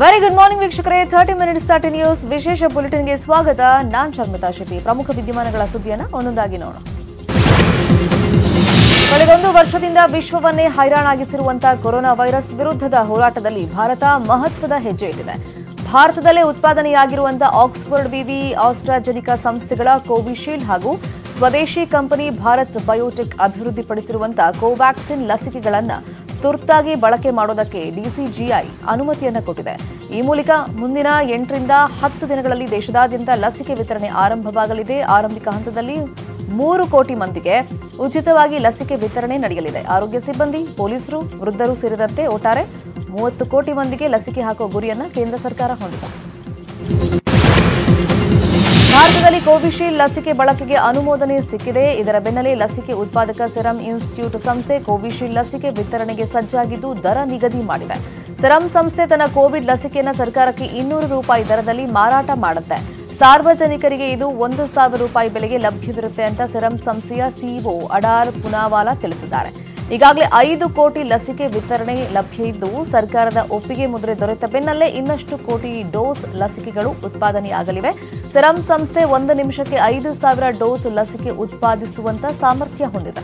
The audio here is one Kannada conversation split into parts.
ವೆರಿ ಗುಡ್ ಮಾರ್ನಿಂಗ್ ವೀಕ್ಷಕರೇ. ಥರ್ಟಿ ಮಿನಿಟ್ಸ್ ತರ್ಟಿ ನ್ಯೂಸ್ ವಿಶೇಷ ಬುಲೆಟಿನ್ಗೆ ಸ್ವಾಗತ. ನಾನ್ ಶರ್ಮಿತಾ ಶೆಟ್ಟಿ. ಪ್ರಮುಖ ವಿದ್ಯಮಾನಗಳ ಸುದ್ದಿಯನ್ನ ಒಂದೊಂದಾಗಿ ನೋಡೋಣ. ಕಳೆದೊಂದು ವರ್ಷದಿಂದ ವಿಶ್ವವನ್ನೇ ಹೈರಾಣಾಗಿಸಿರುವಂತಹ ಕೊರೋನಾ ವೈರಸ್ ವಿರುದ್ಧದ ಹೋರಾಟದಲ್ಲಿ ಭಾರತ ಮಹತ್ವದ ಹೆಜ್ಜೆ ಇಟ್ಟಿದೆ. ಭಾರತದಲ್ಲೇ ಉತ್ಪಾದನೆಯಾಗಿರುವಂತಹ ಆಕ್ಸ್ಫರ್ಡ್ ವಿವಿ, ಆಸ್ಟ್ರಾಜೆನಿಕಾ ಸಂಸ್ಥೆಗಳ ಕೋವಿಶೀಲ್ಡ್ ಹಾಗೂ ಸ್ವದೇಶಿ ಕಂಪನಿ ಭಾರತ್ ಬಯೋಟೆಕ್ ಅಭಿವೃದ್ಧಿಪಡಿಸಿರುವಂತಹ ಕೋವ್ಯಾಕ್ಸಿನ್ ಲಸಿಕೆಗಳನ್ನು ತುರ್ತಾಗಿ ಬಳಕೆ ಮಾಡೋದಕ್ಕೆ ಡಿಸಿಜಿಐ ಅನುಮತಿಯನ್ನು ಕೊಟ್ಟಿದೆ. ಈ ಮೂಲಕ ಮುಂದಿನ ಎಂಟರಿಂದ ಹತ್ತು ದಿನಗಳಲ್ಲಿ ದೇಶದಾದ್ಯಂತ ಲಸಿಕೆ ವಿತರಣೆ ಆರಂಭವಾಗಲಿದೆ. ಆರಂಭಿಕ ಹಂತದಲ್ಲಿ ಮೂರು ಕೋಟಿ ಮಂದಿಗೆ ಉಚಿತವಾಗಿ ಲಸಿಕೆ ವಿತರಣೆ ನಡೆಯಲಿದೆ. ಆರೋಗ್ಯ ಸಿಬ್ಬಂದಿ, ಪೊಲೀಸರು, ವೃದ್ಧರು ಸೇರಿದಂತೆ ಒಟ್ಟಾರೆ ಮೂವತ್ತು ಕೋಟಿ ಮಂದಿಗೆ ಲಸಿಕೆ ಹಾಕುವ ಗುರಿಯನ್ನು ಕೇಂದ್ರ ಸರ್ಕಾರ ಹೊಂದಿದೆ. ಭಾರತದಲ್ಲಿ ಕೋವಿಶೀಲ್ಡ್ ಲಸಿಕೆ ಬಳಕೆಗೆ ಅನುಮೋದನೆ ಸಿಕ್ಕಿದೆ. ಇದರ ಬೆನ್ನಲ್ಲೇ ಲಸಿಕೆ ಉತ್ಪಾದಕ ಸೆರಂ ಇನ್ಸ್ಟಿಟ್ಯೂಟ್ ಸಂಸ್ಥೆ ಕೋವಿಶೀಲ್ಡ್ ಲಸಿಕೆ ವಿತರಣೆಗೆ ಸಜ್ಜಾಗಿದ್ದು ದರ ನಿಗದಿ ಮಾಡಿದೆ. ಸೆರಂ ಸಂಸ್ಥೆ ತನ್ನ ಕೋವಿಡ್ ಲಸಿಕೆಯನ್ನು ಸರ್ಕಾರಕ್ಕೆ ಇನ್ನೂರು ರೂಪಾಯಿ ದರದಲ್ಲಿ ಮಾರಾಟ ಮಾಡುತ್ತೆ. ಸಾರ್ವಜನಿಕರಿಗೆ ಇದು ಒಂದು ಸಾವಿರ ರೂಪಾಯಿ ಬೆಲೆಗೆ ಲಭ್ಯವಿರುತ್ತೆ ಅಂತ ಸೆರಂ ಸಂಸ್ಥೆಯ ಸಿಇಒ ಅಡಾರ್ ಪುನಾವಾಲಾ ತಿಳಿಸಿದ್ದಾರೆ. ಈಗಾಗಲೇ ಐದು ಕೋಟಿ ಲಸಿಕೆ ವಿತರಣೆ ಲಭ್ಯ ಇದ್ದು ಸರ್ಕಾರದ ಒಪ್ಪಿಗೆ ಮುದ್ರೆ ದೊರೆತ ಬೆನ್ನಲ್ಲೇ ಇನ್ನಷ್ಟು ಕೋಟಿ ಡೋಸ್ ಲಸಿಕೆಗಳು ಉತ್ಪಾದನೆಯಾಗಲಿವೆ. ಸೆರಂ ಸಂಸ್ಥೆ ಒಂದು ನಿಮಿಷಕ್ಕೆ ಐದು ಸಾವಿರ ಡೋಸ್ ಲಸಿಕೆ ಉತ್ಪಾದಿಸುವಂತ ಸಾಮರ್ಥ್ಯ ಹೊಂದಿದೆ.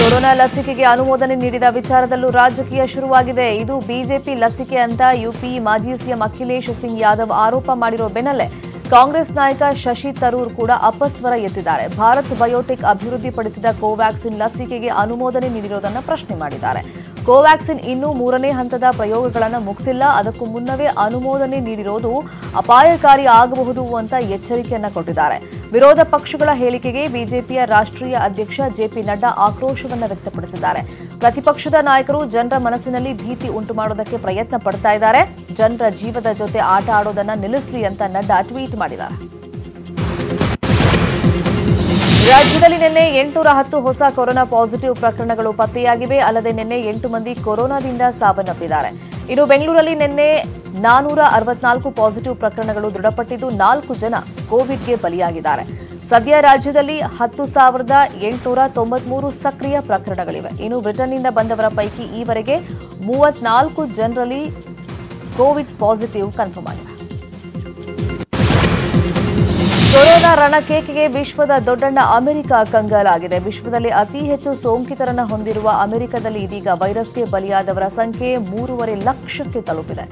ಕೊರೋನಾ ಲಸಿಕೆಗೆ ಅನುಮೋದನೆ ನೀಡಿದ ವಿಚಾರದಲ್ಲೂ ರಾಜಕೀಯ ಶುರುವಾಗಿದೆ. ಇದು ಬಿಜೆಪಿ ಲಸಿಕೆ ಅಂತ ಯುಪಿ ಮಾಜಿ ಸಿಎಂ ಅಖಿಲೇಶ್ ಸಿಂಗ್ ಯಾದವ್ ಆರೋಪ ಮಾಡಿರುವ ಬೆನ್ನಲ್ಲೇ ಕಾಂಗ್ರೆಸ್ ನಾಯಕ ಶಶಿ ತರೂರ್ ಕೂಡ ಅಪಸ್ವರ ಎತ್ತಿದ್ದಾರೆ. ಭಾರತ್ ಬಯೋಟೆಕ್ ಅಭಿವೃದ್ಧಿಪಡಿಸಿದ ಕೋವ್ಯಾಕ್ಸಿನ್ ಲಸಿಕೆಗೆ ಅನುಮೋದನೆ ನೀಡಿರುವುದನ್ನು ಪ್ರಶ್ನೆ ಮಾಡಿದ್ದಾರೆ. ಕೋವ್ಯಾಕ್ಸಿನ್ ಇನ್ನೂ ಮೂರನೇ ಹಂತದ ಪ್ರಯೋಗಗಳನ್ನು ಮುಗಿಸಿಲ್ಲ. ಅದಕ್ಕೂ ಮುನ್ನವೇ ಅನುಮೋದನೆ ನೀಡಿರೋದು ಅಪಾಯಕಾರಿ ಆಗಬಹುದು ಅಂತ ಎಚ್ಚರಿಕೆಯನ್ನು ಕೊಟ್ಟಿದ್ದಾರೆ. ವಿರೋಧ ಪಕ್ಷಗಳ ಹೇಳಿಕೆಗೆ ಬಿಜೆಪಿಯ ರಾಷ್ಟ್ರೀಯ ಅಧ್ಯಕ್ಷ ಜೆಪಿ ನಡ್ಡಾ ಆಕ್ರೋಶವನ್ನು ವ್ಯಕ್ತಪಡಿಸಿದ್ದಾರೆ. ಪ್ರತಿಪಕ್ಷದ ನಾಯಕರು ಜನರ ಮನಸ್ಸಿನಲ್ಲಿ ಭೀತಿ ಉಂಟು ಮಾಡೋದಕ್ಕೆ ಪ್ರಯತ್ನ ಪಡ್ತಾ ಇದ್ದಾರೆ. ಜನರ ಜೀವದ ಜೊತೆ ಆಟ ಆಡೋದನ್ನ ನಿಲ್ಲಿಸಲಿ ಅಂತ ನಡ್ಡಾ ಟ್ವೀಟ್ ಮಾಡಿದ್ದಾರೆ. ರಾಜ್ಯದಲ್ಲಿ ನಿನ್ನೆ ಎಂಟುನೂರ ಹತ್ತು ಹೊಸ ಕೊರೋನಾ ಪಾಸಿಟಿವ್ ಪ್ರಕರಣಗಳು ಪತ್ತೆಯಾಗಿವೆ. ಅಲ್ಲದೆ ನಿನ್ನೆ ಎಂಟು ಮಂದಿ ಕೊರೋನಾದಿಂದ ಸಾವನ್ನಪ್ಪಿದ್ದಾರೆ. ಇನ್ನು ಬೆಂಗಳೂರಲ್ಲಿ ನಿನ್ನೆ ನಾನೂರ ಅರವತ್ನಾಲ್ಕು ಪಾಸಿಟಿವ್ ಪ್ರಕರಣಗಳು ದೃಢಪಟ್ಟಿದ್ದು, ನಾಲ್ಕು ಜನ ಕೋವಿಡ್ಗೆ ಬಲಿಯಾಗಿದ್ದಾರೆ. ಸದ್ಯ ರಾಜ್ಯದಲ್ಲಿ ಹತ್ತು ಸಾವಿರದ ಎಂಟುನೂರ ತೊಂಬತ್ಮೂರು ಸಕ್ರಿಯ ಪ್ರಕರಣಗಳಿವೆ. ಇನ್ನು ಬ್ರಿಟನ್ನಿಂದ ಬಂದವರ ಪೈಕಿ ಈವರೆಗೆ ಮೂವತ್ನಾಲ್ಕು ಜನರಲ್ಲಿ ಕೋವಿಡ್ ಪಾಸಿಟಿವ್ ಕನ್ಫರ್ಮ್ ಆಗಿದೆ. ಕೊರೋನಾ ರಣಕೇಕಿಗೆ ವಿಶ್ವದ ದೊಡ್ಡಣ್ಣ ಅಮೆರಿಕ ಕಂಗಾಲಾಗಿದೆ. ವಿಶ್ವದಲ್ಲಿ ಅತಿ ಹೆಚ್ಚು ಸೋಂಕಿತರನ್ನು ಹೊಂದಿರುವ ಅಮೆರಿಕದಲ್ಲಿ ಇದೀಗ ವೈರಸ್ಗೆ ಬಲಿಯಾದವರ ಸಂಖ್ಯೆ ಮೂರುವರೆ ಲಕ್ಷಕ್ಕೆ ತಲುಪಿದೆ.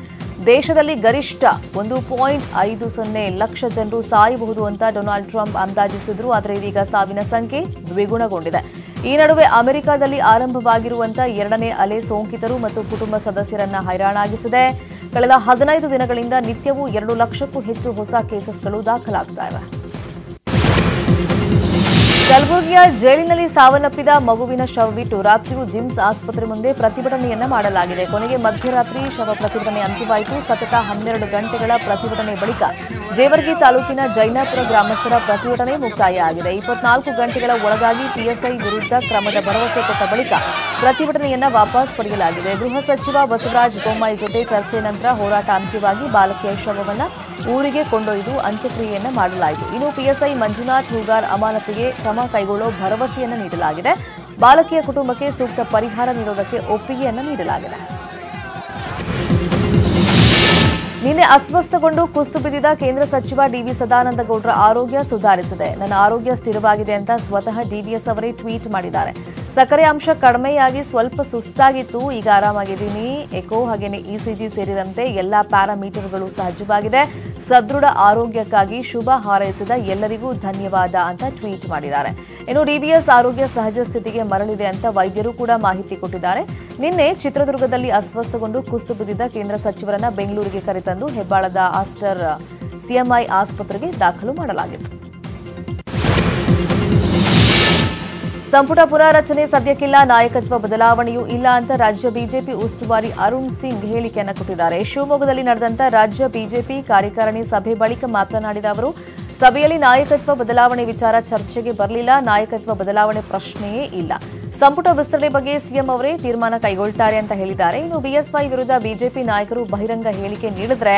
ದೇಶದಲ್ಲಿ ಗರಿಷ್ಠ ಒಂದು ಪಾಯಿಂಟ್ ಐದು ಸೊನ್ನೆ ಲಕ್ಷ ಜನರು ಸಾಯಬಹುದು ಅಂತ ಡೊನಾಲ್ಡ್ ಟ್ರಂಪ್ ಅಂದಾಜಿಸಿದ್ರು. ಆದರೆ ಇದೀಗ ಸಾವಿನ ಸಂಖ್ಯೆ ದ್ವಿಗುಣಗೊಂಡಿದೆ. ಈ ನಡುವೆ ಅಮೆರಿಕದಲ್ಲಿ ಆರಂಭವಾಗಿರುವಂತಹ ಎರಡನೇ ಅಲೆ ಸೋಂಕಿತರು ಮತ್ತು ಕುಟುಂಬ ಸದಸ್ಯರನ್ನ ಹೈರಾಣಾಗಿಸಿದೆ. ಕಳೆದ ಹದಿನೈದು ದಿನಗಳಿಂದ ನಿತ್ಯವೂ ಎರಡು ಲಕ್ಷಕ್ಕೂ ಹೆಚ್ಚು ಹೊಸ ಕೇಸಸ್ಗಳು ದಾಖಲಾಗ್ತಾ ಇವೆ. ಕಲಬುರಗಿಯ ಜೈಲಿನಲ್ಲಿ ಸಾವನ್ನಪ್ಪಿದ ಮಗುವಿನ ಶವವಿಟ್ಟು ರಾತ್ರಿಯೂ ಜಿಮ್ಸ್ ಆಸ್ಪತ್ರೆ ಮುಂದೆ ಪ್ರತಿಭಟನೆಯನ್ನ ಮಾಡಲಾಗಿದೆ. ಕೊನೆಗೆ ಮಧ್ಯರಾತ್ರಿ ಶವ ಪ್ರತಿಭಟನೆ ಅಂತ್ಯವಾಯಿತು. ಸತತ ಹನ್ನೆರಡು ಗಂಟೆಗಳ ಪ್ರತಿಭಟನೆ ಬಳಿಕ ಜೇವರ್ಗಿ ತಾಲೂಕಿನ ಜೈನಾಪುರ ಗ್ರಾಮಸ್ಥರ ಪ್ರತಿಭಟನೆ ಮುಕ್ತಾಯ ಆಗಿದೆ ಇಪ್ಪತ್ನಾಲ್ಕು ಗಂಟೆಗಳ ಒಳಗಾಗಿ ಪಿಎಸ್ಐ ವಿರುದ್ಧ ಕ್ರಮದ ಭರವಸೆ ಕೊಟ್ಟ ಬಳಿಕ ಪ್ರತಿಭಟನೆಯನ್ನ ವಾಪಸ್ ಪಡೆಯಲಾಗಿದೆ. ಗೃಹ ಸಚಿವ ಬಸವರಾಜ ಬೊಮ್ಮಾಯಿ ಜೊತೆ ಚರ್ಚೆ ನಂತರ ಹೋರಾಟ ಅಂತ್ಯವಾಗಿ ಬಾಲಕಿಯ ಶವವನ್ನು ಊರಿಗೆ ಕೊಂಡೊಯ್ದು ಅಂತ್ಯಕ್ರಿಯೆಯನ್ನು ಮಾಡಲಾಯಿತು. ಇನ್ನು ಪಿಎಸ್ಐ ಮಂಜುನಾಥ್ ಹೂಗಾರ್ ಅಮಾನತಿಗೆ ಕ್ರಮ ಕೈಗೊಳ್ಳುವ ಭರವಸೆಯನ್ನು ನೀಡಲಾಗಿದೆ. ಬಾಲಕಿಯ ಕುಟುಂಬಕ್ಕೆ ಸೂಕ್ತ ಪರಿಹಾರ ನೀಡುವುದಕ್ಕೆ ಒಪ್ಪಿಗೆಯನ್ನು ನೀಡಲಾಗಿದೆ. ನಿನ್ನೆ ಅಸ್ವಸ್ಥಗೊಂಡು ಕುಸ್ತು ಬಿದ್ದಿದ್ದ ಕೇಂದ್ರ ಸಚಿವ ಡಿವಿ ಸದಾನಂದ ಗೌಡ್ರ ಆರೋಗ್ಯ ಸುಧಾರಿಸಿದೆ. ನನ್ನ ಆರೋಗ್ಯ ಸ್ಥಿರವಾಗಿದೆ ಅಂತ ಸ್ವತಃ ಡಿವಿಎಸ್ ಅವರೇ ಟ್ವೀಟ್ ಮಾಡಿದ್ದಾರೆ. ಸಕ್ಕರೆ ಅಂಶ ಕಡಿಮೆಯಾಗಿ ಸ್ವಲ್ಪ ಸುಸ್ತಾಗಿತ್ತು, ಈಗ ಆರಾಮಾಗಿದ್ದೀನಿ. ಎಕೋ ಹಾಗೇನೆ ಇಸಿಜಿ ಸೇರಿದಂತೆ ಎಲ್ಲಾ ಪ್ಯಾರಾಮೀಟರ್ಗಳು ಸಹಜವಾಗಿದೆ. ಸದೃಢ ಆರೋಗ್ಯಕ್ಕಾಗಿ ಶುಭ ಹಾರೈಸಿದ ಎಲ್ಲರಿಗೂ ಧನ್ಯವಾದ ಅಂತ ಟ್ವೀಟ್ ಮಾಡಿದ್ದಾರೆ. ಇನ್ನು ಡಿವಿಎಸ್ ಆರೋಗ್ಯ ಸಹಜ ಸ್ಥಿತಿಗೆ ಮರಳಿದೆ ಅಂತ ವೈದ್ಯರು ಕೂಡ ಮಾಹಿತಿ ಕೊಟ್ಟಿದ್ದಾರೆ. ನಿನ್ನೆ ಚಿತ್ರದುರ್ಗದಲ್ಲಿ ಅಸ್ವಸ್ಥಗೊಂಡು ಕುಸ್ತು ಬಿದ್ದಿದ್ದ ಕೇಂದ್ರ ಸಚಿವರನ್ನ ಬೆಂಗಳೂರಿಗೆ ಕರೆತಂದು ಹೆಬ್ಬಾಳದ ಆಸ್ಟರ್ ಸಿಎಂಐ ಆಸ್ಪತ್ರೆಗೆ ದಾಖಲು ಮಾಡಲಾಗಿತ್ತು. ಸಂಪುಟ ಪುನಾರಚನೆ ಸದ್ಯಕ್ಕಿಲ್ಲ. ನಾಯಕತ್ವ ಬದಲಾವಣೆಯೂ ಇಲ್ಲ ಅಂತ ರಾಜ್ಯ ಬಿಜೆಪಿ ಉಸ್ತುವಾರಿ ಅರುಣ್ ಸಿಂಗ್ ಹೇಳಿಕೆಯನ್ನು ಕೊಟ್ಟಿದ್ದಾರೆ. ಶಿವಮೊಗ್ಗದಲ್ಲಿ ನಡೆದಂತ ರಾಜ್ಯ ಬಿಜೆಪಿ ಕಾರ್ಯಕಾರಿಣಿ ಸಭೆ ಬಳಿಕ ಮಾತನಾಡಿದ ಅವರು, ಸಭೆಯಲ್ಲಿ ನಾಯಕತ್ವ ಬದಲಾವಣೆ ವಿಚಾರ ಚರ್ಚೆಗೆ ಬರಲಿಲ್ಲ. ನಾಯಕತ್ವ ಬದಲಾವಣೆ ಪ್ರಶ್ನೆಯೇ ಇಲ್ಲ. ಸಂಪುಟ ವಿಸ್ತರಣೆ ಬಗ್ಗೆ ಸಿಎಂ ಅವರೇ ತೀರ್ಮಾನ ಕೈಗೊಳ್ತಾರೆ ಅಂತ ಹೇಳಿದ್ದಾರೆ. ಇನ್ನು ಬಿಎಸ್ವೈ ವಿರುದ್ಧ ಬಿಜೆಪಿ ನಾಯಕರು ಬಹಿರಂಗ ಹೇಳಿಕೆ ನೀಡಿದ್ರೆ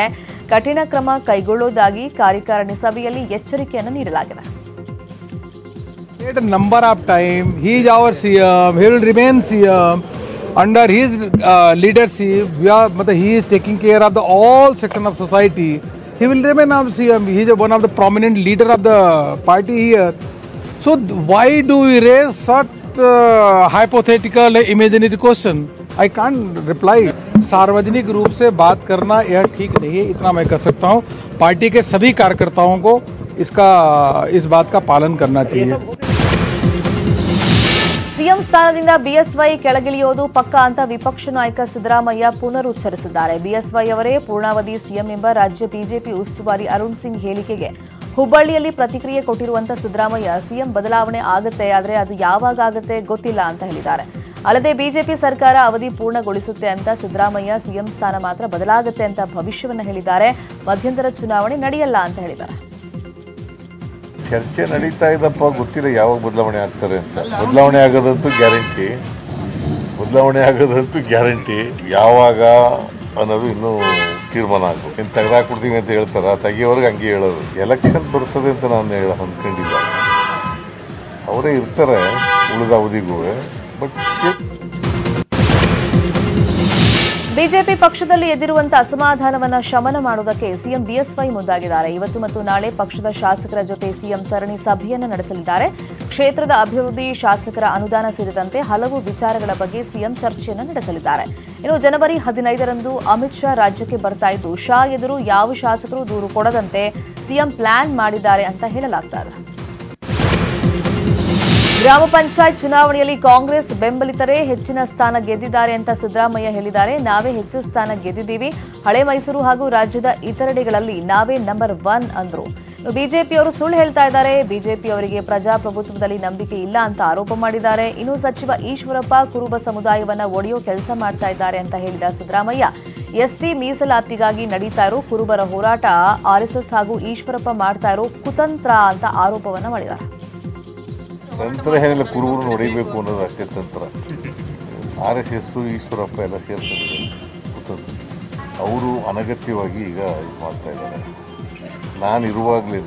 ಕಠಿಣ ಕ್ರಮ ಕೈಗೊಳ್ಳುವುದಾಗಿ ಕಾರ್ಯಕಾರಿಣಿ ಸಭೆಯಲ್ಲಿ ಎಚ್ಚರಿಕೆಯನ್ನು ನೀಡಲಾಗಿದೆ. Number of time he is our C M he remain C M under his leadership मतलब he is taking care of the all section of society he will remain of C M he is one of the prominent leader of the party here so why do you raise such hypothetical imaginary question I can reply सार्वजनिक रूप से बात करना यह ठीक नहीं है, इतना मैं कर सकता हूँ। पार्टी के सभी कार्यकर्ताओं को इसका, इस बात का पालन करना चाहिए। ಸಿಎಂ ಸ್ಥಾನದಿಂದ ಬಿಎಸ್ವೈ ಕೆಳಗಿಳಿಯೋದು ಪಕ್ಕ ಅಂತ ವಿಪಕ್ಷ ನಾಯಕ ಸಿದ್ದರಾಮಯ್ಯ ಪುನರುಚ್ಚರಿಸಿದ್ದಾರೆ. ಬಿಎಸ್ವೈ ಅವರೇ ಪೂರ್ಣಾವಧಿ ಸಿಎಂ ಎಂಬ ರಾಜ್ಯ ಬಿಜೆಪಿ ಉಸ್ತುವಾರಿ ಅರುಣ್ ಸಿಂಗ್ ಹೇಳಿಕೆಗೆ ಹುಬ್ಬಳ್ಳಿಯಲ್ಲಿ ಪ್ರತಿಕ್ರಿಯೆ ಕೊಟ್ಟಿರುವಂತಹ ಸಿದ್ದರಾಮಯ್ಯ, ಸಿಎಂ ಬದಲಾವಣೆ ಆಗುತ್ತೆ, ಆದರೆ ಅದು ಯಾವಾಗ ಆಗುತ್ತೆ ಗೊತ್ತಿಲ್ಲ ಅಂತ ಹೇಳಿದ್ದಾರೆ. ಅಲ್ಲದೆ ಬಿಜೆಪಿ ಸರ್ಕಾರ ಅವಧಿ ಪೂರ್ಣಗೊಳಿಸುತ್ತೆ ಅಂತ ಸಿದ್ದರಾಮಯ್ಯ ಸಿಎಂ ಸ್ಥಾನ ಮಾತ್ರ ಬದಲಾಗುತ್ತೆ ಅಂತ ಭವಿಷ್ಯವನ್ನು ಹೇಳಿದ್ದಾರೆ. ಮಧ್ಯಂತರ ಚುನಾವಣೆ ನಡೆಯಲ್ಲ ಅಂತ ಹೇಳಿದ್ದಾರೆ. ಚರ್ಚೆ ನಡೀತಾ ಇದಪ್ಪ, ಗೊತ್ತಿಲ್ಲ ಯಾವಾಗ ಬದಲಾವಣೆ ಆಗ್ತಾರೆ ಅಂತ. ಬದಲಾವಣೆ ಆಗೋದಂತೂ ಗ್ಯಾರಂಟಿ. ಬದಲಾವಣೆ ಆಗೋದಂತೂ ಗ್ಯಾರಂಟಿ. ಯಾವಾಗ ಅನ್ನೋದು ಇನ್ನೂ ತೀರ್ಮಾನ ಆಗಬೇಕು. ಇನ್ನು ಕೊಡ್ತೀವಿ ಅಂತ ಹೇಳ್ತಾರ? ತೆಗಿಯೋರ್ಗೆ ಹಂಗೆ ಹೇಳೋದು. ಎಲೆಕ್ಷನ್ ಬರ್ತದೆ ಅಂತ ನಾನು ಹೇಳ ಅಂದ್ಕೊಂಡಿಲ್ಲ ಅವರೇ ಇರ್ತಾರೆ ಉಳಿದ ಅವಧಿಗೂ, ಬಟ್ ಬಿಜೆಪಿ ಪಕ್ಷದಲ್ಲಿ ಎದ್ದಿರುವಂತಹ ಅಸಮಾಧಾನವನ್ನು ಶಮನ ಮಾಡುವುದಕ್ಕೆ ಸಿಎಂ ಬಿಎಸ್ವೈ ಮುಂದಾಗಿದ್ದಾರೆ. ಇವತ್ತು ಮತ್ತು ನಾಳೆ ಪಕ್ಷದ ಶಾಸಕರ ಜೊತೆ ಸಿಎಂ ಸರಣಿ ಸಭೆಯನ್ನು ನಡೆಸಲಿದ್ದಾರೆ. ಕ್ಷೇತ್ರದ ಅಭಿವೃದ್ಧಿ ಶಾಸಕರ ಅನುದಾನ ಸೇರಿದಂತೆ ಹಲವು ವಿಚಾರಗಳ ಬಗ್ಗೆ ಸಿಎಂ ಚರ್ಚೆಯನ್ನು ನಡೆಸಲಿದ್ದಾರೆ. ಇನ್ನು ಜನವರಿ ಹದಿನೈದರಂದು ಅಮಿತ್ ಶಾ ರಾಜ್ಯಕ್ಕೆ ಬರ್ತಾ ಇದ್ದು, ಶಾ ಎದುರು ಯಾವ ಶಾಸಕರು ದೂರು ಕೊಡದಂತೆ ಸಿಎಂ ಪ್ಲಾನ್ ಮಾಡಿದ್ದಾರೆ ಅಂತ ಹೇಳಲಾಗ್ತಾ ಇದೆ. ಗ್ರಾಮ ಪಂಚಾಯತ್ ಚುನಾವಣೆಯಲ್ಲಿ ಕಾಂಗ್ರೆಸ್ ಬೆಂಬಲಿತರೇ ಹೆಚ್ಚಿನ ಸ್ಥಾನ ಗೆದ್ದಿದ್ದಾರೆ ಅಂತ ಸಿದ್ದರಾಮಯ್ಯ ಹೇಳಿದ್ದಾರೆ. ನಾವೇ ಹೆಚ್ಚು ಸ್ಥಾನ ಗೆದ್ದಿದ್ದೀವಿ. ಹಳೆ ಮೈಸೂರು ಹಾಗೂ ರಾಜ್ಯದ ಇತರೆಡೆಗಳಲ್ಲಿ ನಾವೇ ನಂಬರ್ ಒನ್ ಅಂದ್ರು. ಬಿಜೆಪಿಯವರು ಸುಳ್ಳು ಹೇಳ್ತಾ ಇದ್ದಾರೆ. ಬಿಜೆಪಿಯವರಿಗೆ ಪ್ರಜಾಪ್ರಭುತ್ವದಲ್ಲಿ ನಂಬಿಕೆ ಇಲ್ಲ ಅಂತ ಆರೋಪ ಮಾಡಿದ್ದಾರೆ. ಇನ್ನು ಸಚಿವ ಈಶ್ವರಪ್ಪ ಕುರುಬ ಸಮುದಾಯವನ್ನ ಒಡೆಯೋ ಕೆಲಸ ಮಾಡ್ತಾ ಇದ್ದಾರೆ ಅಂತ ಹೇಳಿದ ಸಿದ್ದರಾಮಯ್ಯ, ಎಸ್ಟಿ ಮೀಸಲಾತಿಗಾಗಿ ನಡೀತಾ ಇರೋ ಕುರುಬರ ಹೋರಾಟ ಆರ್ಎಸ್ಎಸ್ ಹಾಗೂ ಈಶ್ವರಪ್ಪ ಮಾಡ್ತಾ ಇರೋ ಕುತಂತ್ರ ಅಂತ ಆರೋಪವನ್ನ ಮಾಡಿದ್ದಾರೆ. ತಂತ್ರ ಏನಿಲ್ಲ ಕುರುಬರು ಹೊಡಿಬೇಕು ಅನ್ನೋದು ಅಷ್ಟೇ ತಂತ್ರ. ಆರ್ ಎಸ್ ಎಸ್ ಈಶ್ವರಪ್ಪ ಎಲ್ಲ ಸೇರ್ತಾರೆ. ಅವರು ಅನಗತ್ಯವಾಗಿ ಈಗ ಇದು ಮಾಡ್ತಾ ಇದ್ದಾರೆ. ನಾನು ಇರುವಾಗಲೇ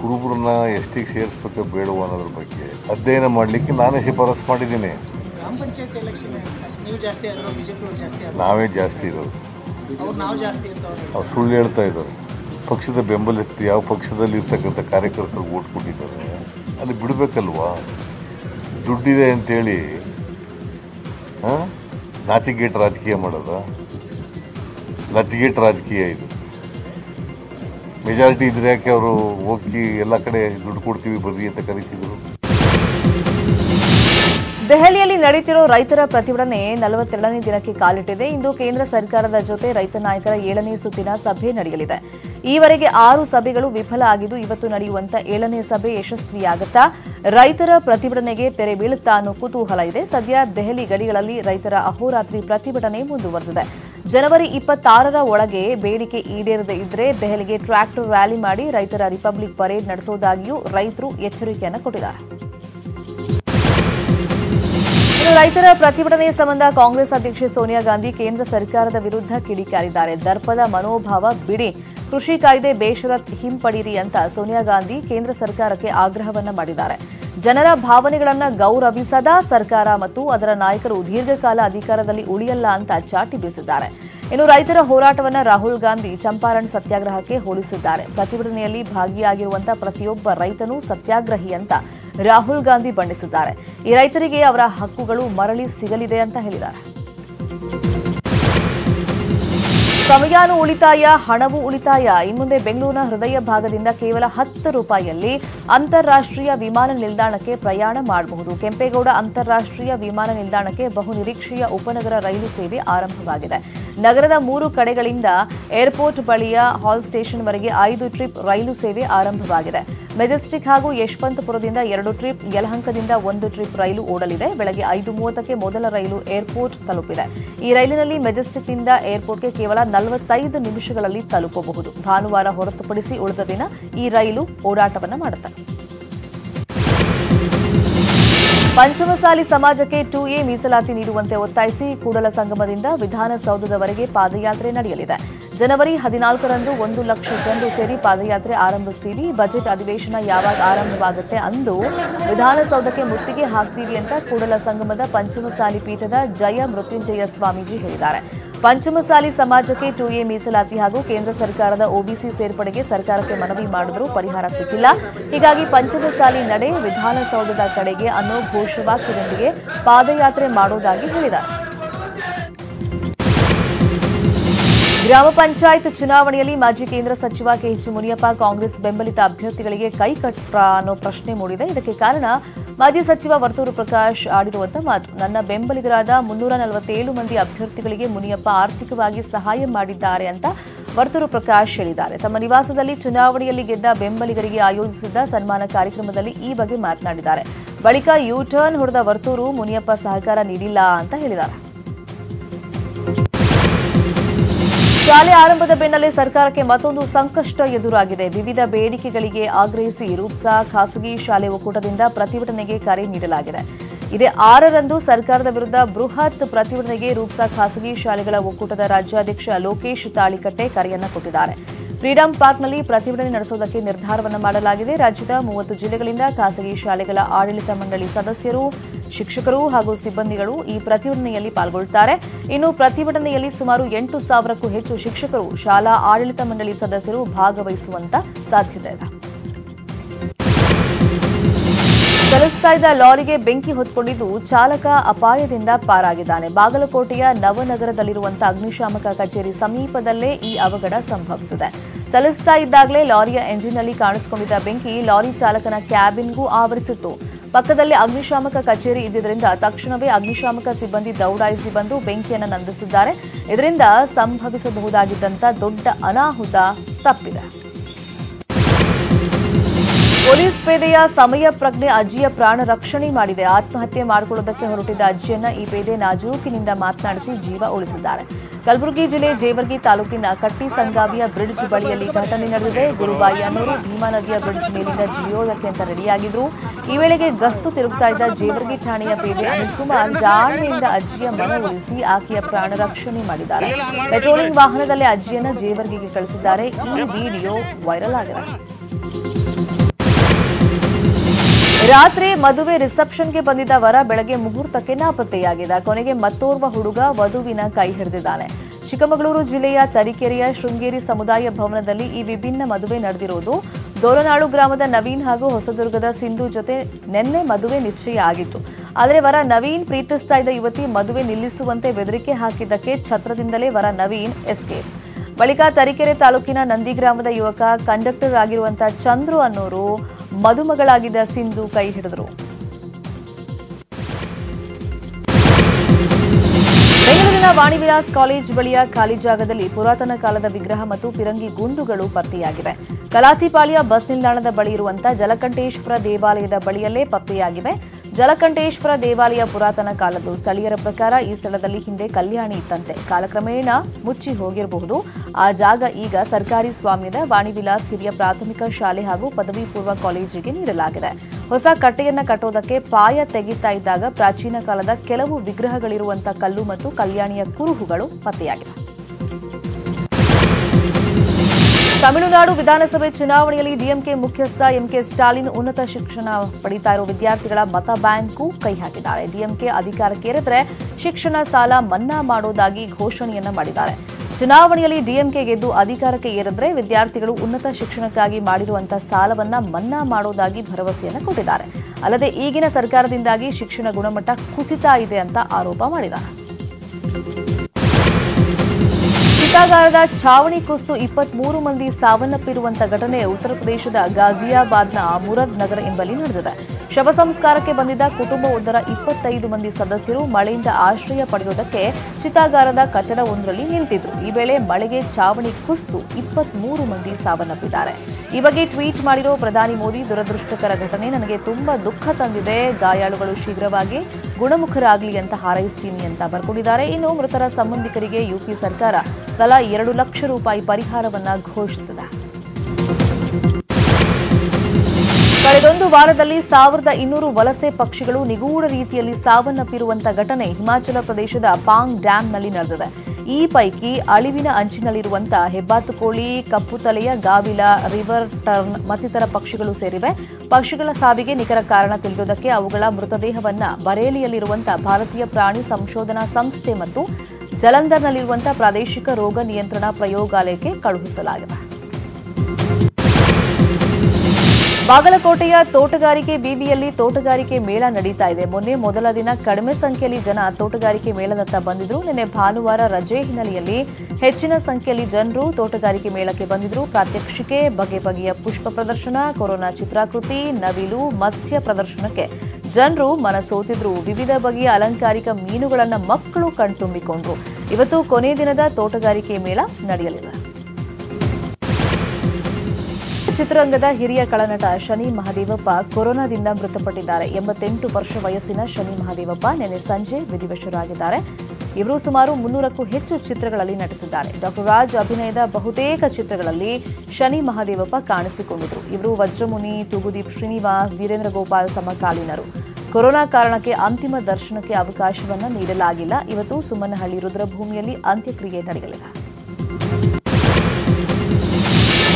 ಕುರುಬರನ್ನ ಎಷ್ಟಿಗೆ ಸೇರಿಸ್ಬೇಕು ಬೇಡವ ಅನ್ನೋದ್ರ ಬಗ್ಗೆ ಅಧ್ಯಯನ ಮಾಡಲಿಕ್ಕೆ ನಾನೇ ಶಿಫಾರಸು ಮಾಡಿದ್ದೀನಿ. ನೀವು ಜಾಸ್ತಿ ಇರೋದು. ಅವ್ರು ಸುಳ್ಳು ಹೇಳ್ತಾ ಇದ್ದಾರೆ. ಪಕ್ಷದ ಬೆಂಬಲಿತ್ತು ಯಾವ ಪಕ್ಷದಲ್ಲಿ ಇರ್ತಕ್ಕಂಥ ಕಾರ್ಯಕರ್ತರು ಓಟ್ ಕೊಟ್ಟಿದ್ದಾರೆ. ಅಲ್ಲಿ ಬಿಡಬೇಕಲ್ವಾ? ದುಡ್ಡಿದೆ ಅಂತೇಳಿ, ಹಾಂ? ನಾಚಿಗೇಟ್ ರಾಜಕೀಯ ಮಾಡೋದ? ಲಜ್ಜಿಗೇಟ್ ರಾಜಕೀಯ ಇದು. ಮೆಜಾರಿಟಿ ಇದ್ರೆ ಯಾಕೆ ಅವರು ಹೋಗಿ ಎಲ್ಲ ಕಡೆ ದುಡ್ಡು ಕೊಡ್ತೀವಿ ಬರ್ರಿ ಅಂತ ಕರೀತಿದ್ರು? ದೆಹಲಿಯಲ್ಲಿ ನಡೆಯುತ್ತಿರೋ ರೈತರ ಪ್ರತಿಭಟನೆ ನಲವತ್ತೆರಡನೇ ದಿನಕ್ಕೆ ಕಾಲಿಟ್ಟಿದೆ. ಇಂದು ಕೇಂದ್ರ ಸರ್ಕಾರದ ಜೊತೆ ರೈತ ನಾಯಕರ ಏಳನೇ ಸುತ್ತಿನ ಸಭೆ ನಡೆಯಲಿದೆ. ಈವರೆಗೆ ಆರು ಸಭೆಗಳು ವಿಫಲ ಆಗಿದ್ದು, ಇವತ್ತು ನಡೆಯುವಂತ ಏಳನೇ ಸಭೆ ಯಶಸ್ವಿಯಾಗುತ್ತಾ, ರೈತರ ಪ್ರತಿಭಟನೆಗೆ ತೆರೆ ಬೀಳುತ್ತಾ ಅನ್ನೋ ಕುತೂಹಲ ಇದೆ. ಸದ್ಯ ದೆಹಲಿ ಗಡಿಗಳಲ್ಲಿ ರೈತರ ಅಹೋರಾತ್ರಿ ಪ್ರತಿಭಟನೆ ಮುಂದುವರೆದಿದೆ. ಜನವರಿ ಇಪ್ಪತ್ತಾರರ ಒಳಗೆ ಬೇಡಿಕೆ ಈಡೇರದೇ ಇದ್ರೆ ದೆಹಲಿಗೆ ಟ್ರ್ಯಾಕ್ಟರ್ ರ್ಯಾಲಿ ಮಾಡಿ ರೈತರ ರಿಪಬ್ಲಿಕ್ ಪರೇಡ್ ನಡೆಸುವುದಾಗಿಯೂ ರೈತರು ಎಚ್ಚರಿಕೆಯನ್ನು ಕೊಟ್ಟಿದ್ದಾರೆ. ರೈತರ ಪ್ರತಿಭಟನೆ ಸಂಬಂಧ ಕಾಂಗ್ರೆಸ್ ಅಧ್ಯಕ್ಷೆ ಸೋನಿಯಾ ಗಾಂಧಿ ಕೇಂದ್ರ ಸರ್ಕಾರದ ವಿರುದ್ಧ ಕಿಡಿಕಾರಿದ್ದಾರೆ. ದರ್ಪದ ಮನೋಭಾವ ಬಿಡಿ. ಕೃಷಿ ಕಾಯ್ದೆ ಬೇಷರತ್ ಹಿಂಪಡೀರಿ ಅಂತ ಸೋನಿಯಾ ಗಾಂಧಿ ಕೇಂದ್ರ ಸರ್ಕಾರಕ್ಕೆ ಆಗ್ರಹವನ್ನ ಮಾಡಿದ್ದಾರೆ. ಜನರ ಭಾವನೆಗಳನ್ನ ಗೌರವಿಸದ ಸರ್ಕಾರ ಮತ್ತು ಅದರ ನಾಯಕರು ದೀರ್ಘಕಾಲ ಅಧಿಕಾರದಲ್ಲಿ ಉಳಿಯಲ್ಲ ಅಂತ ಚಾಟಿ ಬೀಸಿದ್ದಾರೆ. ಇನ್ನು ರೈತರ ಹೋರಾಟವನ್ನ ರಾಹುಲ್ ಗಾಂಧಿ ಚಂಪಾರಣ್ ಸತ್ಯಾಗ್ರಹಕ್ಕೆ ಹೋಲಿಸಿದ್ದಾರೆ. ಪ್ರತಿಭಟನೆಯಲ್ಲಿ ಭಾಗಿಯಾಗಿರುವಂತಹ ಪ್ರತಿಯೊಬ್ಬ ರೈತನೂ ಸತ್ಯಾಗ್ರಹಿ ಅಂತ ರಾಹುಲ್ ಗಾಂಧಿ ಬಣ್ಣಿಸಿದ್ದಾರೆ ಈ ರೈತರಿಗೆ ಅವರ ಹಕ್ಕುಗಳು ಮರಳಿ ಸಿಗಲಿದೆ ಅಂತ ಹೇಳಿದ್ದಾರೆ. ಸಮಯಾನು ಉಳಿತಾಯ, ಹಣವು ಉಳಿತಾಯ. ಇನ್ಮುಂದೆ ಬೆಂಗಳೂರಿನ ಹೃದಯ ಭಾಗದಿಂದ ಕೇವಲ ಹತ್ತು ರೂಪಾಯಿಯಲ್ಲಿ ಅಂತಾರಾಷ್ಟ್ರೀಯ ವಿಮಾನ ನಿಲ್ದಾಣಕ್ಕೆ ಪ್ರಯಾಣ ಮಾಡಬಹುದು. ಕೆಂಪೇಗೌಡ ಅಂತಾರಾಷ್ಟ್ರೀಯ ವಿಮಾನ ನಿಲ್ದಾಣಕ್ಕೆ ಬಹುನಿರೀಕ್ಷೆಯ ಉಪನಗರ ರೈಲು ಸೇವೆ ಆರಂಭವಾಗಿದೆ. ನಗರದ ಮೂರು ಕಡೆಗಳಿಂದ ಏರ್ಪೋರ್ಟ್ ಬಳಿಯ ಹಾಲ್ ಸ್ಟೇಷನ್ವರೆಗೆ ಐದು ಟ್ರಿಪ್ ರೈಲು ಸೇವೆ ಆರಂಭವಾಗಿದೆ. ಮೆಜೆಸ್ಟಿಕ್ ಹಾಗೂ ಯಶವಂತಪುರದಿಂದ ಎರಡು ಟ್ರಿಪ್, ಯಲಹಂಕದಿಂದ ಒಂದು ಟ್ರಿಪ್ ರೈಲು ಓಡಲಿದೆ. ಬೆಳಗ್ಗೆ ಐದು ಮೂವತ್ತಕ್ಕೆ ಮೊದಲ ರೈಲು ಏರ್ಪೋರ್ಟ್ ತಲುಪಿದೆ. ಈ ರೈಲಿನಲ್ಲಿ ಮೆಜೆಸ್ಟಿಕ್ನಿಂದ ಏರ್ಪೋರ್ಟ್ಗೆ ಕೇವಲ ನಲವತ್ತೈದು ನಿಮಿಷಗಳಲ್ಲಿ ತಲುಪಬಹುದು. ಭಾನುವಾರ ಹೊರತುಪಡಿಸಿ ಉಳಿದ ದಿನ ಈ ರೈಲು ಓಡಾಟವನ್ನು ಮಾಡುತ್ತೆ. ಪಂಚಮಸಾಲಿ ಸಮಾಜಕ್ಕೆ ಟು ಎ ಮೀಸಲಾತಿ ನೀಡುವಂತೆ ಒತ್ತಾಯಿಸಿ ಕೂಡಲ ಸಂಗಮದಿಂದ ವಿಧಾನಸೌಧದವರೆಗೆ ಪಾದಯಾತ್ರೆ ನಡೆಯಲಿದೆ. ಜನವರಿ ಹದಿನಾಲ್ಕರಂದು ಒಂದು ಲಕ್ಷ ಜನರು ಸೇರಿ ಪಾದಯಾತ್ರೆ ಆರಂಭಿಸ್ತೀವಿ. ಬಜೆಟ್ ಅಧಿವೇಶನ ಯಾವಾಗ ಆರಂಭವಾಗುತ್ತೆ ಅಂದು ವಿಧಾನಸೌಧಕ್ಕೆ ಮುತ್ತಿಗೆ ಹಾಕ್ತೀವಿ ಅಂತ ಕೂಡಲ ಸಂಗಮದ ಪಂಚಮಸಾಲಿ ಪೀಠದ ಜಯ ಮೃತ್ಯುಂಜಯ ಸ್ವಾಮೀಜಿ ಹೇಳಿದ್ದಾರೆ. ಪಂಚಮಸಾಲಿ ಸಮಾಜಕ್ಕೆ ಟು ಮೀಸಲಾತಿ ಹಾಗೂ ಕೇಂದ್ರ ಸರ್ಕಾರದ ಒಬಿಸಿ ಸೇರ್ಪಡೆಗೆ ಸರ್ಕಾರಕ್ಕೆ ಮನವಿ ಮಾಡಿದರೂ ಪರಿಹಾರ ಸಿಕ್ಕಿಲ್ಲ. ಹೀಗಾಗಿ ಪಂಚಮಸಾಲಿ ನಡೆ ವಿಧಾನಸೌಧದ ಕಡೆಗೆ ಅನ್ನೋ ಘೋಷವಾಕ್ಯದೊಂದಿಗೆ ಪಾದಯಾತ್ರೆ ಮಾಡೋದಾಗಿ ಹೇಳಿದ್ದಾರೆ. ಗ್ರಾಮ ಪಂಚಾಯತ್ ಚುನಾವಣೆಯಲ್ಲಿ ಮಾಜಿ ಕೇಂದ್ರ ಸಚಿವ ಕೆಎಚ್ ಮುನಿಯಪ್ಪ ಕಾಂಗ್ರೆಸ್ ಬೆಂಬಲಿತ ಅಭ್ಯರ್ಥಿಗಳಿಗೆ ಕೈ ಕಟ್ರ ಅನ್ನೋ ಪ್ರಶ್ನೆ ಮೂಡಿದೆ. ಇದಕ್ಕೆ ಕಾರಣ ಮಾಜಿ ಸಚಿವ ವರ್ತೂರು ಪ್ರಕಾಶ್ ಆಡಿರುವಂತಹ ಮಾತು. ನನ್ನ ಬೆಂಬಲಿಗರಾದ ಮುನ್ನೂರ ನಲವತ್ತೇಳು ಮಂದಿ ಅಭ್ಯರ್ಥಿಗಳಿಗೆ ಮುನಿಯಪ್ಪ ಆರ್ಥಿಕವಾಗಿ ಸಹಾಯ ಮಾಡಿದ್ದಾರೆ ಅಂತ ವರ್ತೂರು ಪ್ರಕಾಶ್ ಹೇಳಿದ್ದಾರೆ. ತಮ್ಮ ನಿವಾಸದಲ್ಲಿ ಚುನಾವಣೆಯಲ್ಲಿ ಗೆದ್ದ ಬೆಂಬಲಿಗರಿಗೆ ಆಯೋಜಿಸಿದ್ದ ಸನ್ಮಾನ ಕಾರ್ಯಕ್ರಮದಲ್ಲಿ ಈ ಬಗ್ಗೆ ಮಾತನಾಡಿದ್ದಾರೆ. ಬಳಿಕ ಯೂ ಟರ್ನ್ ಹೊಡೆದ ವರ್ತೂರು ಮುನಿಯಪ್ಪ ಸಹಕಾರ ನೀಡಿಲ್ಲ ಅಂತ ಹೇಳಿದ್ದಾರೆ. ಶಾಲೆ ಆರಂಭದ ಬೆನ್ನಲ್ಲೇ ಸರ್ಕಾರಕ್ಕೆ ಮತ್ತೊಂದು ಸಂಕಷ್ಟ ಎದುರಾಗಿದೆ. ವಿವಿಧ ಬೇಡಿಕೆಗಳಿಗೆ ಆಗ್ರಹಿಸಿ ರೂಪ್ಸಾ ಖಾಸಗಿ ಶಾಲೆ ಒಕ್ಕೂಟದಿಂದ ಪ್ರತಿಭಟನೆಗೆ ಕರೆ ನೀಡಲಾಗಿದೆ. ಇದೇ ಆರರಂದು ಸರ್ಕಾರದ ವಿರುದ್ಧ ಬೃಹತ್ ಪ್ರತಿಭಟನೆಗೆ ರೂಪ್ಸಾ ಖಾಸಗಿ ಶಾಲೆಗಳ ಒಕ್ಕೂಟದ ರಾಜ್ಯಾಧ್ಯಕ್ಷ ಲೋಕೇಶ್ ತಾಳಿಕಟ್ಟೆ ಕರೆಯನ್ನು ಕೊಟ್ಟಿದ್ದಾರೆ. ಫ್ರೀಡಂ ಪಾರ್ಕ್ನಲ್ಲಿ ಪ್ರತಿಭಟನೆ ನಡೆಸುವುದಕ್ಕೆ ನಿರ್ಧಾರವನ್ನು ಮಾಡಲಾಗಿದೆ. ರಾಜ್ಯದ ಮೂವತ್ತು ಜಿಲ್ಲೆಗಳಿಂದ ಖಾಸಗಿ ಶಾಲೆಗಳ ಆಡಳಿತ ಮಂಡಳಿ ಸದಸ್ಯರು, ಶಿಕ್ಷಕರು ಹಾಗೂ ಸಿಬ್ಬಂದಿಗಳು ಈ ಪ್ರತಿಭಟನೆಯಲ್ಲಿ ಪಾಲ್ಗೊಳ್ಳುತ್ತಾರೆ. ಇನ್ನು ಪ್ರತಿಭಟನೆಯಲ್ಲಿ ಸುಮಾರು ಎಂಟು ಸಾವಿರಕ್ಕೂ ಹೆಚ್ಚು ಶಿಕ್ಷಕರು ಶಾಲಾ ಆಡಳಿತ ಮಂಡಳಿ ಸದಸ್ಯರು ಭಾಗವಹಿಸುವಂತ ಸಾಧ್ಯತೆ ಇದೆ. ಚಲಿಸ್ತಾ ಇದ್ದ ಲಾರಿಗೆ ಬೆಂಕಿ ಹೊತ್ಕೊಂಡಿದ್ದು ಚಾಲಕ ಅಪಾಯದಿಂದ ಪಾರಾಗಿದ್ದಾನೆ. ಬಾಗಲಕೋಟೆಯ ನವನಗರದಲ್ಲಿರುವಂತಹ ಅಗ್ನಿಶಾಮಕ ಕಚೇರಿ ಸಮೀಪದಲ್ಲೇ ಈ ಅವಘಡ ಸಂಭವಿಸಿದೆ. ಚಲಿಸ್ತಾ ಇದ್ದಾಗಲೇ ಲಾರಿಯ ಎಂಜಿನ್ನಲ್ಲಿ ಕಾಣಿಸಿಕೊಂಡಿದ್ದ ಬೆಂಕಿ ಲಾರಿ ಚಾಲಕನ ಕ್ಯಾಬಿನ್ಗೂ ಆವರಿಸಿತ್ತು. ಪಕ್ಕದಲ್ಲಿ ಅಗ್ನಿಶಾಮಕ ಕಚೇರಿ ಇದ್ದಿದ್ದರಿಂದ ತಕ್ಷಣವೇ ಅಗ್ನಿಶಾಮಕ ಸಿಬ್ಬಂದಿ ದೌಡಾಯಿಸಿ ಬಂದು ಬೆಂಕಿಯನ್ನು ನಂದಿಸಿದ್ದಾರೆ. ಇದರಿಂದ ಸಂಭವಿಸಬಹುದಾಗಿದ್ದಂಥ ದೊಡ್ಡ ಅನಾಹುತ ತಪ್ಪಿದೆ. ಪೊಲೀಸ್ ಪೇದೆಯ ಸಮಯ ಪ್ರಜ್ಞೆ ಅಜ್ಜಿಯ ಪ್ರಾಣ ರಕ್ಷಣೆ ಮಾಡಿದೆ. ಆತ್ಮಹತ್ಯೆ ಮಾಡಿಕೊಳ್ಳುವುದಕ್ಕೆ ಹೊರಟಿದ್ದ ಅಜ್ಜಿಯನ್ನ ಈ ಪೇದೆ ನಾಜೂಕಿನಿಂದ ಮಾತನಾಡಿಸಿ ಜೀವ ಉಳಿಸಿದ್ದಾರೆ. ಕಲಬುರಗಿ ಜಿಲ್ಲೆ ಜೇವರ್ಗಿ ತಾಲೂಕಿನ ಕಟ್ಟಿ ಸಂಗಾವಿಯ ಬ್ರಿಡ್ಜ್ ಬಳಿಯಲ್ಲಿ ಘಟನೆ ನಡೆದಿದೆ. ಗುರುಬಾಯಿ ಅನ್ನೋರು ಭೀಮಾ ನದಿಯ ಬ್ರಿಡ್ಜ್ ಮೇಲಿಂದ ಜಿಯೋದಕ್ಕೆ ಅಂತ ರೆಡಿಯಾಗಿದ್ರು. ಈ ವೇಳೆಗೆ ಗಸ್ತು ತಿರುಗ್ತಾ ಇದ್ದ ಜೇವರ್ಗಿ ಠಾಣೆಯ ಪೇದೆ ಅನಿಲ್ ಕುಮಾರ್ ಜಾಣ್ಮೆಯಿಂದ ಅಜ್ಜಿಯ ಮನ ಉಳಿಸಿ ಆಕೆಯ ಪ್ರಾಣ ರಕ್ಷಣೆ ಮಾಡಿದ್ದಾರೆ. ಪೆಟ್ರೋಲಿಂಗ್ ವಾಹನದಲ್ಲಿ ಅಜ್ಜಿಯನ್ನ ಜೇವರ್ಗಿಗೆ ಕಳಿಸಿದ್ದಾರೆ. ಈ ವಿಡಿಯೋ ವೈರಲ್ ಆಗಿದೆ. ರಾತ್ರಿ ಮದುವೆ ರಿಸೆಪ್ಷನ್ಗೆ ಬಂದಿದ್ದ ವರ ಬೆಳಗ್ಗೆ ಮುಹೂರ್ತಕ್ಕೆ ನಾಪತ್ತೆಯಾಗಿದೆ. ಕೊನೆಗೆ ಮತ್ತೋರ್ವ ಹುಡುಗ ವಧುವಿನ ಕೈ ಹಿಡಿದಿದ್ದಾನೆ. ಚಿಕ್ಕಮಗಳೂರು ಜಿಲ್ಲೆಯ ತರೀಕೆರೆಯ ಶೃಂಗೇರಿ ಸಮುದಾಯ ಭವನದಲ್ಲಿ ಈ ವಿಭಿನ್ನ ಮದುವೆ ನಡೆದಿರುವುದು ದೋರನಾಳು ಗ್ರಾಮದ ನವೀನ್ ಹಾಗೂ ಹೊಸದುರ್ಗದ ಸಿಂಧು ಜೊತೆ ನಿನ್ನೆ ಮದುವೆ ನಿಶ್ಚಯ ಆಗಿತ್ತು. ಆದರೆ ವರ ನವೀನ್ ಪ್ರೀತಿಸ್ತಾ ಇದ್ದ ಯುವತಿ ಮದುವೆ ನಿಲ್ಲಿಸುವಂತೆ ಬೆದರಿಕೆ ಹಾಕಿದ್ದಕ್ಕೆ ಛತ್ರದಿಂದಲೇ ವರ ನವೀನ್ ಎಸ್ಕೇಪ್. ಬಳಿಕ ತರೀಕೆರೆ ತಾಲೂಕಿನ ನಂದಿ ಗ್ರಾಮದ ಯುವಕ ಕಂಡಕ್ಟರ್ ಆಗಿರುವಂತಹ ಚಂದ್ರು ಅನ್ನೋರು ಮದುಮಗಳಾಗಿದ್ದ ಸಿಂಧು ಕೈ ಹಿಡಿದರು. ಬೆಂಗಳೂರಿನ ವಾಣಿವಿಲಾಸ್ ಕಾಲೇಜ್ ಬಳಿಯ ಖಾಲಿ ಜಾಗದಲ್ಲಿ ಪುರಾತನ ಕಾಲದ ವಿಗ್ರಹ ಮತ್ತು ಫಿರಂಗಿ ಗುಂಡುಗಳು ಪತ್ತೆಯಾಗಿವೆ. ಕಲಾಸಿಪಾಳ್ಯ ಬಸ್ ನಿಲ್ದಾಣದ ಬಳಿ ಇರುವಂತಹ ಜಲಕಂಠೇಶ್ವರ ದೇವಾಲಯದ ಬಳಿಯಲ್ಲೇ ಪತ್ತೆಯಾಗಿವೆ. ಜಲಕಂಠೇಶ್ವರ ದೇವಾಲಯ ಪುರಾತನ ಕಾಲದ್ದು ಸ್ಥಳೀಯರ ಪ್ರಕಾರ ಈ ಸ್ಥಳದಲ್ಲಿ ಹಿಂದೆ ಕಲ್ಯಾಣಿ ಇತ್ತಂತೆ. ಕಾಲಕ್ರಮೇಣ ಮುಚ್ಚಿ ಹೋಗಿರಬಹುದು. ಆ ಜಾಗ ಈಗ ಸರ್ಕಾರಿ ಸ್ವಾಮ್ಯದ ವಾಣಿವಿಲಾಸ್ ಹಿರಿಯ ಪ್ರಾಥಮಿಕ ಶಾಲೆ ಹಾಗೂ ಪದವಿ ಪೂರ್ವ ಕಾಲೇಜಿಗೆ ನೀಡಲಾಗಿದೆ. ಹೊಸ ಕಟ್ಟೆಯನ್ನ ಕಟ್ಟೋದಕ್ಕೆ ಪಾಯ ತೆಗಿತಾ ಇದ್ದಾಗ ಪ್ರಾಚೀನ ಕಾಲದ ಕೆಲವು ವಿಗ್ರಹಗಳಿರುವಂತಹ ಕಲ್ಲು ಮತ್ತು ಕಲ್ಯಾಣಿಯ ಕುರುಹುಗಳು ಪತ್ತೆಯಾಗಿವೆ. ತಮಿಳುನಾಡು ವಿಧಾನಸಭೆ ಚುನಾವಣೆಯಲ್ಲಿ ಡಿಎಂಕೆ ಮುಖ್ಯಸ್ಥ ಎಂಕೆ ಸ್ಟಾಲಿನ್ ಉನ್ನತ ಶಿಕ್ಷಣ ಪಡಿತಾ ಇರುವ ವಿದ್ಯಾರ್ಥಿಗಳ ಮತ ಬ್ಯಾಂಕು ಕೈ ಹಾಕಿದ್ದಾರೆ. ಡಿಎಂಕೆ ಅಧಿಕಾರಕ್ಕೇರಿದ್ರೆ ಶಿಕ್ಷಣ ಸಾಲ ಮನ್ನಾ ಮಾಡೋದಾಗಿ ಘೋಷಣೆಯನ್ನ ಮಾಡಿದ್ದಾರೆ. ಚುನಾವಣೆಯಲ್ಲಿ ಡಿಎಂಕೆ ಗೆದ್ದು ಅಧಿಕಾರಕ್ಕೆ ಏರಿದ್ರೆ ವಿದ್ಯಾರ್ಥಿಗಳು ಉನ್ನತ ಶಿಕ್ಷಣಕ್ಕಾಗಿ ಮಾಡಿರುವಂತಹ ಸಾಲವನ್ನ ಮನ್ನಾ ಮಾಡೋದಾಗಿ ಭರವಸೆಯನ್ನು ಕೊಟ್ಟಿದ್ದಾರೆ. ಅಲ್ಲದೆ ಈಗಿನ ಸರ್ಕಾರದಿಂದಾಗಿ ಶಿಕ್ಷಣ ಗುಣಮಟ್ಟ ಕುಸಿತ ಇದೆ ಅಂತ ಆರೋಪ ಮಾಡಿದ್ದಾರೆ. ಚಿತಾಗಾರದ ಛಾವಣಿ ಕುಸ್ತು ಇಪ್ಪತ್ಮೂರು ಮಂದಿ ಸಾವನ್ನಪ್ಪಿರುವಂತಹ ಘಟನೆ ಉತ್ತರ ಪ್ರದೇಶದ ಗಾಜಿಯಾಬಾದ್ನ ಮುರದ್ ನಗರ ಎಂಬಲ್ಲಿ ನಡೆದಿದೆ. ಶವ ಸಂಸ್ಕಾರಕ್ಕೆ ಬಂದಿದ್ದ ಕುಟುಂಬವೊಂದರ ಇಪ್ಪತ್ತೈದು ಮಂದಿ ಸದಸ್ಯರು ಮಳೆಯಿಂದ ಆಶ್ರಯ ಪಡೆಯುವುದಕ್ಕೆ ಚಿತಾಗಾರದ ಕಟ್ಟಡವೊಂದರಲ್ಲಿ ನಿಂತಿದ್ರು. ಈ ವೇಳೆ ಮಳೆಗೆ ಛಾವಣಿ ಕುಸ್ತು ಇಪ್ಪತ್ಮೂರು ಮಂದಿ ಸಾವನ್ನಪ್ಪಿದ್ದಾರೆ. ಈ ಬಗ್ಗೆ ಟ್ವೀಟ್ ಮಾಡಿರೋ ಪ್ರಧಾನಿ ಮೋದಿ, ದುರದೃಷ್ಟಕರ ಘಟನೆ ನನಗೆ ತುಂಬಾ ದುಃಖ ತಂದಿದೆ. ಗಾಯಾಳುಗಳು ಶೀಘ್ರವಾಗಿ ಗುಣಮುಖರಾಗಲಿ ಅಂತ ಹಾರೈಸ್ತೀನಿ ಅಂತ ಬರ್ಕೊಂಡಿದ್ದಾರೆ. ಇನ್ನು ಮೃತರ ಸಂಬಂಧಿಕರಿಗೆ ಯುಪಿ ಸರ್ಕಾರ ತಲಾ ಎರಡು ಲಕ್ಷ ರೂಪಾಯಿ ಪರಿಹಾರವನ್ನ ಘೋಷಿಸಿದೆ. ಕಳೆದೊಂದು ವಾರದಲ್ಲಿ ಸಾವಿರದ ಇನ್ನೂರು ವಲಸೆ ಪಕ್ಷಿಗಳು ನಿಗೂಢ ರೀತಿಯಲ್ಲಿ ಸಾವನ್ನಪ್ಪಿರುವಂತ ಘಟನೆ ಹಿಮಾಚಲ ಪ್ರದೇಶದ ಪಾಂಗ್ ಡ್ಯಾಂನಲ್ಲಿ ನಡೆದಿದೆ. ಈ ಪೈಕಿ ಅಳಿವಿನ ಅಂಚಿನಲ್ಲಿರುವಂತಹ ಹೆಬ್ಬಾತುಕೋಳಿ, ಕಪ್ಪು ತಲೆಯ ಗಾವಿಲ, ರಿವರ್ ಟರ್ನ್ ಮತ್ತಿತರ ಪಕ್ಷಿಗಳು ಸೇರಿವೆ. ಪಕ್ಷಿಗಳ ಸಾವಿಗೆ ನಿಖರ ಕಾರಣ ತಿಳಿಯುವುದಕ್ಕೆ ಅವುಗಳ ಮೃತದೇಹವನ್ನ ಬರೇಲಿಯಲ್ಲಿರುವಂತಹ ಭಾರತೀಯ ಪ್ರಾಣಿ ಸಂಶೋಧನಾ ಸಂಸ್ಥೆ ಮತ್ತು ಜಲಂಧರ್ನಲ್ಲಿರುವಂತಹ ಪ್ರಾದೇಶಿಕ ರೋಗ ನಿಯಂತ್ರಣ ಪ್ರಯೋಗಾಲಯಕ್ಕೆ ಕಳುಹಿಸಲಾಗಿದೆ. ಬಾಗಲಕೋಟೆಯ ತೋಟಗಾರಿಕೆ ವಿವಿಯಲ್ಲಿ ತೋಟಗಾರಿಕೆ ಮೇಳ ನಡೀತಾ ಇದೆ. ಮೊನ್ನೆ ಮೊದಲ ದಿನ ಕಡಿಮೆ ಸಂಖ್ಯೆಯಲ್ಲಿ ಜನ ತೋಟಗಾರಿಕೆ ಮೇಳದತ್ತ ಬಂದಿದ್ರು. ನಿನ್ನೆ ಭಾನುವಾರ ರಜೆ ಹಿನ್ನೆಲೆಯಲ್ಲಿ ಹೆಚ್ಚಿನ ಸಂಖ್ಯೆಯಲ್ಲಿ ಜನರು ತೋಟಗಾರಿಕೆ ಮೇಳಕ್ಕೆ ಬಂದಿದ್ರು. ಪ್ರಾತ್ಯಕ್ಷಿಕೆ, ಬಗೆ ಬಗೆಯ ಪುಷ್ಪ ಪ್ರದರ್ಶನ, ಕೊರೋನಾ ಚಿತ್ರಾಕೃತಿ, ನವಿಲು, ಮತ್ಸ್ಯ ಪ್ರದರ್ಶನಕ್ಕೆ ಜನರು ಮನಸೋತಿದ್ರು. ವಿವಿಧ ಬಗೆಯ ಅಲಂಕಾರಿಕ ಮೀನುಗಳನ್ನು ಮಕ್ಕಳು ಕಣ್ತುಂಬಿಕೊಂಡ್ರು. ಇವತ್ತು ಕೊನೆ ದಿನದ ತೋಟಗಾರಿಕೆ ಮೇಳ ನಡೆಯಲಿದೆ. ಚಿತ್ರರಂಗದ ಹಿರಿಯ ಕಳನಟ ಶನಿ ಮಹದೇವಪ್ಪ ಕೊರೋನಾದಿಂದ ಮೃತಪಟ್ಟಿದ್ದಾರೆ. ಎಂಬತ್ತೆಂಟು ವರ್ಷ ವಯಸ್ಸಿನ ಶನಿ ಮಹದೇವಪ್ಪ ನಿನ್ನೆ ಸಂಜೆ ವಿಧಿವಶರಾಗಿದ್ದಾರೆ. ಇವರು ಸುಮಾರು ಮುನ್ನೂರಕ್ಕೂ ಹೆಚ್ಚು ಚಿತ್ರಗಳಲ್ಲಿ ನಟಿಸಿದ್ದಾರೆ. ಡಾಕ್ಟರ್ ರಾಜ್ ಅಭಿನಯದ ಬಹುತೇಕ ಚಿತ್ರಗಳಲ್ಲಿ ಶನಿ ಮಹದೇವಪ್ಪ ಕಾಣಿಸಿಕೊಂಡಿದ್ರು. ಇವರು ವಜ್ರಮುನಿ, ತೂಗುದೀಪ್ ಶ್ರೀನಿವಾಸ್ ಧೀರೇಂದ್ರ ಗೋಪಾಲ್ ಸಮಕಾಲೀನರು ಕೊರೋನಾ ಕಾರಣಕ್ಕೆ ಅಂತಿಮ ದರ್ಶನಕ್ಕೆ ಅವಕಾಶವನ್ನು ನೀಡಲಾಗಿಲ್ಲ. ಇವತ್ತು ಸುಮ್ಮನಹಳ್ಳಿ ರುದ್ರಭೂಮಿಯಲ್ಲಿ ಅಂತ್ಯಕ್ರಿಯೆ ನಡೆಯಲಿದೆ.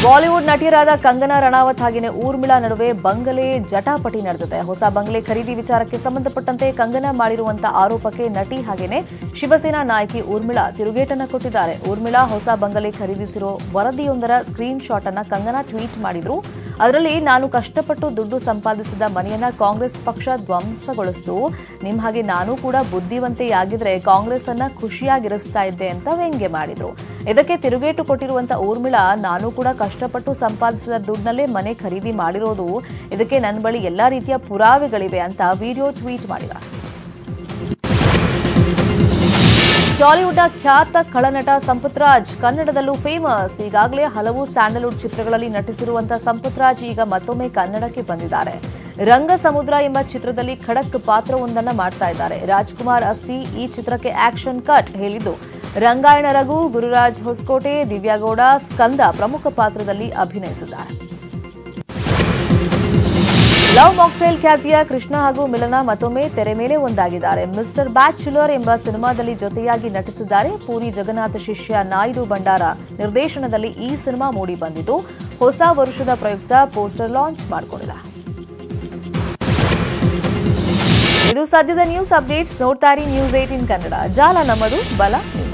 ಬಾಲಿವುಡ್ ನಟಿಯರಾದ ಕಂಗನಾ ರಣಾವತ್ ಹಾಗೆಯೇ ಊರ್ಮಿಳಾ ನಡುವೆ ಬಂಗಲೆ ಜಟಾಪಟಿ ನಡೆದಿದೆ. ಹೊಸ ಬಂಗಲೆ ಖರೀದಿ ವಿಚಾರಕ್ಕೆ ಸಂಬಂಧಪಟ್ಟಂತೆ ಕಂಗನಾ ಮಾಡಿರುವಂತಹ ಆರೋಪಕ್ಕೆ ನಟಿ ಹಾಗೆಯೇ ಶಿವಸೇನಾ ನಾಯಕಿ ಊರ್ಮಿಳಾ ತಿರುಗೇಟನ್ನ ಕೊಟ್ಟಿದ್ದಾರೆ. ಊರ್ಮಿಳಾ ಹೊಸ ಬಂಗಲೆ ಖರೀದಿಸಿರೋ ವರದಿಯೊಂದರ ಸ್ಕ್ರೀನ್ ಶಾಟ್ ಅನ್ನ ಕಂಗನಾ ಟ್ವೀಟ್ ಮಾಡಿದ್ರು. ಅದರಲ್ಲಿ ನಾನು ಕಷ್ಟಪಟ್ಟು ದುಡ್ಡು ಸಂಪಾದಿಸಿದ ಮನೆಯನ್ನ ಕಾಂಗ್ರೆಸ್ ಪಕ್ಷ ಧ್ವಂಸಗೊಳಿಸಿತು. ನಿಮ್ ಹಾಗೆ ನಾನು ಕೂಡ ಬುದ್ಧಿವಂತೆಯಾಗಿದ್ರೆ ಕಾಂಗ್ರೆಸ್ ಅನ್ನ ಖುಷಿಯಾಗಿರಿಸ್ತಾ ಇದ್ದೆ ಅಂತ ವ್ಯಂಗ್ಯ ಮಾಡಿದ್ರು. ಇದಕ್ಕೆ ತಿರುಗೇಟು ಕೊಟ್ಟಿರುವಂತ ಊರ್ಮಿಳಾ, ನಾನು ಕೂಡ ಕಷ್ಟಪಟ್ಟು ಸಂಪಾದಿಸಿದ ದುಡ್ಡಿನಲ್ಲೇ ಮನೆ ಖರೀದಿ ಮಾಡಿರೋದು. ಇದಕ್ಕೆ ನನ್ನ ಬಳಿ ಎಲ್ಲಾ ರೀತಿಯ ಪುರಾವೆಗಳಿವೆ ಅಂತ ವಿಡಿಯೋ ಟ್ವೀಟ್ ಮಾಡಿದ್ದಾರೆ ಟಾಲಿವುಡ್ನ ಖ್ಯಾತ ಖಳನಟ ಸಂಪತ್ ರಾಜ್ ಕನ್ನಡದಲ್ಲೂ ಫೇಮಸ್ ಈಗಾಗಲೇ ಹಲವು ಸ್ಯಾಂಡಲ್ವುಡ್ ಚಿತ್ರಗಳಲ್ಲಿ ನಟಿಸಿರುವಂತಹ ಸಂಪತ್ ರಾಜ್ ಈಗ ಮತ್ತೊಮ್ಮೆ ಕನ್ನಡಕ್ಕೆ ಬಂದಿದ್ದಾರೆ. ರಂಗ ಸಮುದ್ರ ಎಂಬ ಚಿತ್ರದಲ್ಲಿ ಖಡಕ್ ಪಾತ್ರವೊಂದನ್ನ ಮಾಡ್ತಾ ಇದ್ದಾರೆ. ರಾಜ್ಕುಮಾರ್ ಅಸ್ತಿ ಈ ಚಿತ್ರಕ್ಕೆ ಆಕ್ಷನ್ ಕಟ್ ಹೇಳಿದ್ದು, ರಂಗಾಯಣ ರಘು, ಗುರುರಾಜ್ ಹೊಸಕೋಟೆ, ದಿವ್ಯಾಗೌಡ, ಸ್ಕಂದ ಪ್ರಮುಖ ಪಾತ್ರದಲ್ಲಿ ಅಭಿನಯಿಸಿದ್ದಾರೆ. ಲವ್ ಮಾಕ್ಟೇಲ್ ಖ್ಯಾತಿಯ ಕೃಷ್ಣ ಹಾಗೂ ಮಿಲನ ಮತ್ತೊಮ್ಮೆ ತೆರೆ ಮೇಲೆ ಒಂದಾಗಿದ್ದಾರೆ. ಮಿಸ್ಟರ್ ಬ್ಯಾಚುಲರ್ ಎಂಬ ಸಿನಿಮಾದಲ್ಲಿ ಜೊತೆಯಾಗಿ ನಟಿಸಿದ್ದಾರೆ ಪೂರಿ ಜಗನ್ನಾಥ ಶಿಷ್ಯ ನಾಯ್ಡು ಭಂಡಾರ. ನಿರ್ದೇಶನದಲ್ಲಿ ಈ ಸಿನಿಮಾ ಮೂಡಿ ಬಂದಿದ್ದು, ಹೊಸ ವರ್ಷದ ಪ್ರಯುಕ್ತ ಪೋಸ್ಟರ್ ಲಾಂಚ್ ಮಾಡಿಕೊಂಡಿಲ್ಲ. ಇದು ಸದ್ಯದ ನ್ಯೂಸ್ ಅಪ್ಡೇಟ್ಸ್. ನೋಡ್ತಾ ಇರಿ ನ್ಯೂಸ್ ಏಟೀನ್ ಕನ್ನಡ. ಜಾಲ ನಮ್ಮದು, ಬಲ ನ್ಯೂಸ್